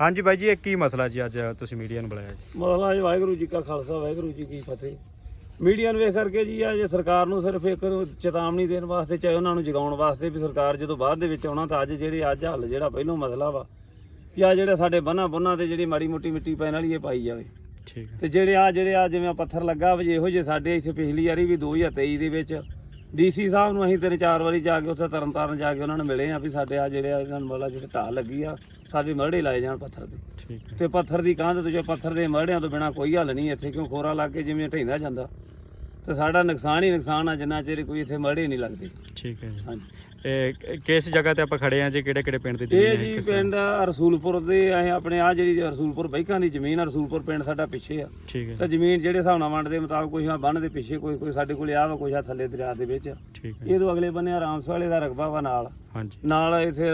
ਹਾਂਜੀ ਬਾਈ ਜੀ ਇਹ ਕੀ ਮਸਲਾ ਜੀ ਅੱਜ ਤੁਸੀਂ ਮੀਡੀਆ ਨੂੰ ਬੁਲਾਇਆ ਜੀ? ਮਸਲਾ ਇਹ ਵਾਹਿਗੁਰੂ ਜੀ ਕਾ ਖਾਲਸਾ ਵਾਹਿਗੁਰੂ ਜੀ ਕੀ ਫਤਿਹ। ਮੀਡੀਆ ਨੂੰ ਵੇਖ ਕਰਕੇ ਜੀ ਆ ਜੇ ਸਰਕਾਰ ਨੂੰ ਸਿਰਫ ਇੱਕ ਚੇਤਾਵਨੀ ਦੇਣ ਵਾਸਤੇ ਚਾਹੇ ਉਹਨਾਂ ਨੂੰ ਜਗਾਉਣ ਵਾਸਤੇ ਵੀ ਸਰਕਾਰ ਜਦੋਂ ਬਾਅਦ ਦੇ ਵਿੱਚ ਆਉਣਾ ਤਾਂ ਅੱਜ ਜਿਹੜੇ ਅੱਜ ਹੱਲ ਜਿਹੜਾ ਪਹਿਲੋਂ ਮਸਲਾ ਵਾ ਕਿ ਆ ਜਿਹੜੇ ਸਾਡੇ ਬੰਨਾ ਬੰਨਾ ਤੇ ਜਿਹੜੀ ਮਾੜੀ ਮੋਟੀ ਮਿੱਟੀ ਪੈਣ ਵਾਲੀ ਇਹ ਪਾਈ ਜਾਵੇ। ਠੀਕ ਹੈ। ਤੇ ਜਿਹੜੇ ਆ ਜਿਹੜੇ ਆ ਜਿਵੇਂ ਪੱਥਰ ਲੱਗਾ ਵਾ ਜੇ ਇਹੋ ਜਿਹੇ ਸਾਡੇ ਇੱਥੇ ਪਿਛਲੀ ਵਾਰੀ ਵੀ 2023 ਦੇ ਵਿੱਚ ਡੀਸੀ ਸਾਹਿਬ ਨੂੰ ਅਸੀਂ ਤਿੰਨ ਚਾਰ ਵਾਰੀ ਜਾ ਕੇ ਉੱਥੇ ਤਰਨਤਾਰਨ ਜਾ ਕੇ ਉਹਨਾਂ ਨੂੰ ਮਿਲੇ ਆ ਵੀ ਸਾਡੇ ਆ ਜਿਹੜੇ ਆ ਇਹਨਾਂ ਨੂੰ ਮਤਲਬ ਜਿਹੜੇ ਢਾਹ ਲੱਗੀ ਆ ਸਾਡੇ ਮਰੜੇ ਲਾਏ ਜਾਣ ਪੱਥਰ ਦੇ। ਠੀਕ ਤੇ ਪੱਥਰ ਦੀ ਕੰਧ ਤੇ ਜੋ ਪੱਥਰ ਦੇ ਮਰੜਿਆਂ ਤੋਂ ਬਿਨਾ ਕੋਈ ਹੱਲ ਨਹੀਂ ਇੱਥੇ ਕਿਉਂ ਖੋਰਾ ਲੱਗ ਕੇ ਜਿਵੇਂ ਢਹਿੰਦਾ ਜਾਂਦਾ। ਤੇ ਸਾਡਾ ਨੁਕਸਾਨ ਹੀ ਨੁਕਸਾਨ ਆ ਜਿੰਨਾ ਚਿਰ ਕੋਈ ਇੱਥੇ ਮਰੜੇ ਨਹੀਂ ਲੱਗਦੇ। ਠੀਕ ਹੈ ਜੀ। ਹਾਂਜੀ। ਇਹ ਕ- ਕਿਸ ਜਗ੍ਹਾ ਤੇ ਆਪਾਂ ਖੜੇ ਆ ਜੀ? ਕਿਹੜੇ ਕਿਹੜੇ ਪਿੰਡ ਦੀ ਇਹ ਜ਼ਮੀਨ ਹੈ ਜੀ ਕਿਸ ਪਿੰਡ ਰਸੂਲਪੁਰ ਦੇ ਅਸੀਂ ਆਪਣੇ ਆ ਜਿਹੜੀ ਰਸੂਲਪੁਰ ਬੈਕਾਂ ਦੀ ਜ਼ਮੀਨ ਆ ਰਸੂਲਪੁਰ ਪਿੰਡ ਸਾਡਾ ਪਿੱਛੇ ਆ। ਠੀਕ ਹੈ। ਤਾਂ ਜ਼ਮੀਨ ਜਿਹੜੇ ਹਿਸਾਬ ਨਾਲ ਵੰਡ ਦੇ ਮੁਤਾਬਕ ਕੋਈ ਆ ਬੰਨ ਦੇ ਪਿੱਛੇ ਕੋਈ ਕੋਈ ਸਾਡੇ ਕੋਲੇ ਆ ਵਾ ਕੋਈ ਆ ਥੱਲੇ ਦਰਿਆ ਦੇ ਵਿੱਚ। ਠੀਕ ਹੈ। ਇਹ ਤੋਂ ਅਗਲੇ ਬੰਨੇ ਆਰਾਮਸ ਵਾਲੇ ਦਾ ਰਕਬਾ ਵਾ ਨਾਲ। ਹਾਂਜੀ। ਨਾਲ ਇੱਥੇ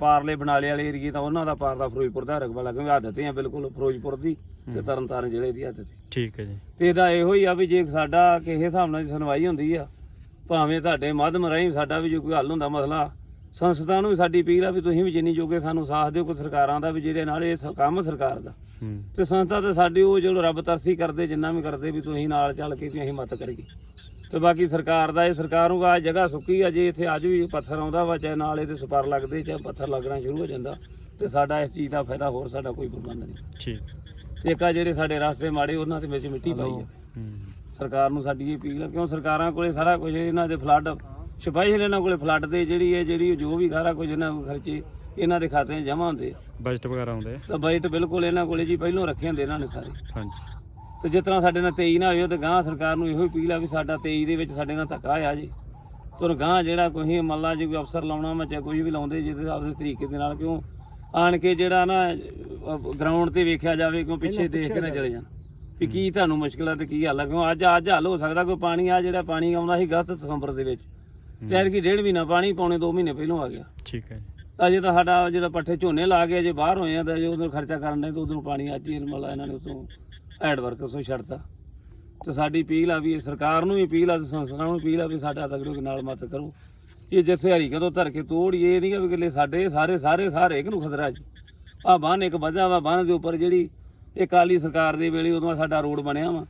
ਪਾਰਲੇ ਬਨਾਲੇ ਵਾਲੇ ਏਰੀਏ ਤਾਂ ਉਹਨਾਂ ਦਾ ਪਾਰ ਦਾ ਫਿਰੋਜ਼ਪੁਰ ਦਾ ਰਕਬਾ ਲੱਗੇ ਆਦਤ ਆ ਬਿਲਕੁਲ ਫਿਰੋਜ਼ਪੁਰ ਦੀ ਤੇ ਤਰਨਤਾਰਨ ਜ਼ਿਲ੍ਹੇ ਦੀ ਆਦਤ ਠੀਕ ਹੈ ਜੀ। ਤੇ ਇਹਦਾ ਇਹੋ ਹੀ ਆ ਵੀ ਜੇ ਸਾਡਾ ਕਿਸੇ ਹਿਸਾਬ ਨਾਲ ਸੁਣਵਾਈ ਹੁੰਦੀ ਆ ਭਾਵੇਂ ਤੁਹਾਡੇ ਮਾਧਮ ਰਾਹੀਂ ਸਾਡਾ ਵੀ ਜੇ ਕੋਈ ਹੱਲ ਹੁੰਦਾ ਮਸਲਾ ਸੰਸਥਾ ਨੂੰ ਵੀ ਸਾਡੀ ਅਪੀਲ ਆ ਵੀ ਤੁਸੀਂ ਵੀ ਜਿੰਨੀ ਜੋਗੇ ਸਾਨੂੰ ਸਾਥ ਦਿਓ ਕੋਈ ਸਰਕਾਰਾਂ ਦਾ ਵੀ ਜਿਹਦੇ ਨਾਲ ਇਹ ਸ- ਕੰਮ ਸਰਕਾਰ ਦਾ। ਤੇ ਸੰਸਥਾ ਤੇ ਸਾਡੀ ਉਹ ਚਲੋ ਰੱਬ ਤਰਸੀ ਕਰਦੇ ਜਿੰਨਾ ਵੀ ਕਰਦੇ ਵੀ ਤੁਸੀਂ ਨਾਲ ਚੱਲ ਕੇ ਵੀ ਅਸੀਂ ਮਦਦ ਕਰੀਏ। ਤੇ ਬਾਕੀ ਸਰਕਾਰ ਦਾ ਇਹ ਸਰਕਾਰ ਨੂੰ ਆ ਜਗ੍ਹਾ ਸੁੱਕੀ ਆ ਜੇ ਇੱਥੇ ਅੱਜ ਵੀ ਪੱਥਰ ਆਉਂਦਾ ਵਾ ਚਾਹੇ ਨਾਲ ਇਹਦੇ ਸਪਰ ਲੱਗਦੇ ਚਾਹੇ ਪੱਥਰ ਲੱਗਣਾ ਸ਼ੁਰੂ ਹੋ ਜਾਂਦਾ ਤੇ ਸਾਡਾ ਇਸ ਚੀਜ਼ ਦਾ ਫਾਇਦਾ ਹੋਰ ਸਾਡਾ ਕੋਈ ਪ੍ਰਬੰਧ ਨਹੀਂ। ਠੀਕ। ਤੇ ਇੱਕ ਆ ਜਿਹੜੇ ਸਾਡੇ ਰਸਤੇ ਮਾੜੇ ਉਹਨਾਂ ਦੇ ਵਿੱਚ ਮਿੱਟੀ ਪਾਈ ਆ। ਹੂੰ। ਸਰਕਾਰ ਨੂੰ ਸਾਡੀ ਇਹ ਅਪੀਲ ਆ ਕਿਉਂ ਸਰਕਾਰਾਂ ਕੋਲੇ ਸਾਰਾ ਕੁਝ ਇਹਨਾਂ ਦੇ ਫਲੱਡ ਸਪੈਸ਼ਲ ਇਹਨਾਂ ਕੋਲੇ ਫਲੱਡ ਦੇ ਜਿਹੜੀ ਹੈ ਜਿਹੜੀ ਜੋ ਵੀ ਸਾਰਾ ਕੁਝ ਇਹਨਾਂ ਕੋਲ ਖਰਚੇ ਇਹਨਾਂ ਦੇ ਖਾਤੇ 'ਚ ਜਮ੍ਹਾਂ ਹੁੰਦੇ ਆ। ਬਜਟ ਵਗੈਰਾ ਆਉਂਦੇ? ਤਾਂ ਬਜਟ ਬਿਲਕੁਲ ਇਹਨਾਂ ਕੋਲੇ ਜੀ ਪਹਿਲੋਂ ਰੱਖੇ ਹੁੰਦੇ ਇਹਨਾਂ ਨੇ ਸਾਰੇ। ਹਾਂਜੀ। ਤੇ ਜਿਸ ਤਰ੍ਹਾਂ ਸਾਡੇ ਨਾਲ 23 ਨਾ ਹੋਇਓ ਤੇ ਗਾਂ ਸਰਕਾਰ ਨੂੰ ਇਹੋ ਹੀ ਅਪੀਲ ਆ ਵੀ ਸਾਡਾ 23 ਦੇ ਵਿੱਚ ਸਾਡੇ ਨਾਲ ਧੱਕਾ ਆ ਜੀ। ਤੁਰ ਗਾਂ ਜਿਹੜਾ ਕੋਈ ਮੰਨ ਲਾ ਜੇ ਕੋਈ ਅਫਸਰ ਲਾਉਣਾ ਮੈਂ ਚਾਹੇ ਕੋਈ ਵੀ ਲਾਉਂਦੇ ਜਿਹਦੇ ਆਪਦੇ ਤਰੀਕੇ ਦੇ ਨਾਲ ਕਿਉਂ ਆਣ ਕੇ ਜਿਹੜਾ ਨਾ ਗਰਾਊਂਡ ਤੇ ਵੇਖਿਆ ਜਾਵੇ ਕਿਉਂ ਪਿੱਛੇ ਦੇਖ ਕੇ ਨਾ ਚਲੇ ਜਾਣ। ਵੀ ਕੀ ਤੁਹਾਨੂੰ ਮੁਸ਼ਕਲ ਆ ਤੇ ਕੀ ਹੱਲ ਆ? ਕਿਉਂ ਅੱਜ ਅੱਜ ਹੱਲ ਹੋ ਸਕਦਾ ਕੋਈ ਪਾਣੀ ਆ ਜਿਹੜਾ ਪਾਣੀ ਆਉਂਦਾ ਸੀ ਅਗਸਤ ਦਸੰਬਰ ਦੇ ਵਿੱਚ। ਤੇ ਐਰ ਕੀ ਡੇਢ ਮਹੀਨਾ ਪਾਣੀ ਪੌਣੇ 2 ਮਹੀਨੇ ਪਹਿਲੋਂ ਆ ਗਿਆ। ਠੀਕ ਹੈ ਜੀ। ਅਜੇ ਤਾਂ ਸਾਡਾ ਜਿਹੜਾ ਪੱਠੇ ਝੋਨੇ ਲਾ ਕੇ ਜੇ ਬਾਹਰ ਹੋਏ ਆ ਤਾਂ ਜੇ ਉਧਰ ਖਰਚਾ ਕਰਨ ਦੇ ਤਾਂ ਉਧਰੋਂ ਪਾਣੀ ਅੱਜ ਹੀ ਮਤਲਬ ਇਹਨਾਂ ਨੇ ਉਸੋਂ ਐਡ ਵਰਕ ਉਸੋਂ ਛੱਡਤਾ। ਤੇ ਸਾਡੀ ਅਪੀਲ ਆ ਵੀ ਇਹ ਸਰਕਾਰ ਨੂੰ ਵੀ ਅਪੀਲ ਆ ਤੇ ਸੰਸਥਾਵਾਂ ਨੂੰ ਅਪੀਲ ਆ ਵੀ ਸਾਡਾ ਤਗੜੋ ਦੇ ਨਾਲ ਮਦਦ ਕਰੋ। ਇਹ ਜਿੱਥੇ ਹਰੀ ਕਦੋਂ ਧਰ ਕੇ ਤੋੜੀਏ ਇਹ ਨਹੀਂ ਕਿ ਵੀ ਇਕੱਲੇ ਸਾਡੇ ਸਾਰੇ ਸਾਰੇ ਸਾਰੇ ਇੱਕ ਨੂੰ ਖਤਰਾ ਜੀ। ਆ ਬੰਨ ਇੱਕ ਵਜਾ ਵਾ ਬੰਨ ਦੇ ਉੱਪਰ ਜਿਹੜੀ ਇਹ ਕਾਲੀ ਸਰਕਾਰ ਦੇ ਵੇਲੇ ਉਦੋਂ ਸਾਡਾ ਰੋਡ ਬਣਿਆ ਵਾ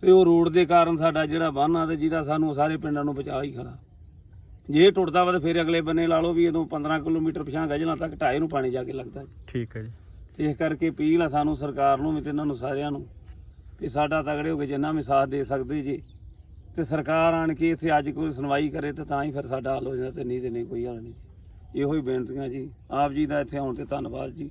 ਤੇ ਉਹ ਰੋਡ ਦੇ ਕਾਰਨ ਸਾਡਾ ਜਿਹੜਾ ਬੰਨ ਤੇ ਜਿਹਦਾ ਸਾਨੂੰ ਸਾਰੇ ਪਿੰਡਾਂ ਨੂੰ ਬਚਾ ਹੀ ਖੜਾ ਜੇ ਟੁੱਟਦਾ ਵਾ ਤੇ ਫਿਰ ਅਗਲੇ ਬੰਨੇ ਲਾ ਲਓ ਵੀ ਇਹਨੂੰ 15 ਕਿਲੋਮੀਟਰ ਪਿਛਾਂ ਗਜਲਾਂ ਤੱਕ ਢਾਏ ਨੂੰ ਪਾਣੀ ਜਾ ਕੇ ਲੱਗਦਾ। ਠੀਕ ਹੈ ਜੀ। ਤੇ ਇਸ ਕਰਕੇ ਅਪੀਲ ਆ ਸਾਨੂੰ ਸਰਕਾਰ ਨੂੰ ਵੀ ਤੇ ਇਹਨਾਂ ਨੂੰ ਸਾਰਿਆਂ ਨੂੰ ਵੀ ਸਾਡਾ ਤਗੜੇ ਹੋ ਕੇ ਜਿੰਨਾ ਵੀ ਸਾਥ ਦੇ ਸਕਦੇ ਜੀ। ਤੇ ਸਰਕਾਰ ਆਣ ਕੇ ਇੱਥੇ ਅੱਜ ਕੋਈ ਸੁਣਵਾਈ ਕਰੇ ਤੇ ਤਾਂ ਹੀ ਫਿਰ ਸਾਡਾ ਹੱਲ ਹੋ ਜਾਂਦਾ ਤੇ ਨਹੀਂ ਤੇ ਨਹੀਂ ਕੋਈ ਹੱਲ ਨਹੀਂ। ਇਹੋ ਹੀ ਬੇਨਤੀਆਂ ਜੀ। ਆਪ ਜੀ ਦਾ ਇੱਥੇ ਆਉਣ ਤੇ ਧੰਨਵਾਦ ਜੀ।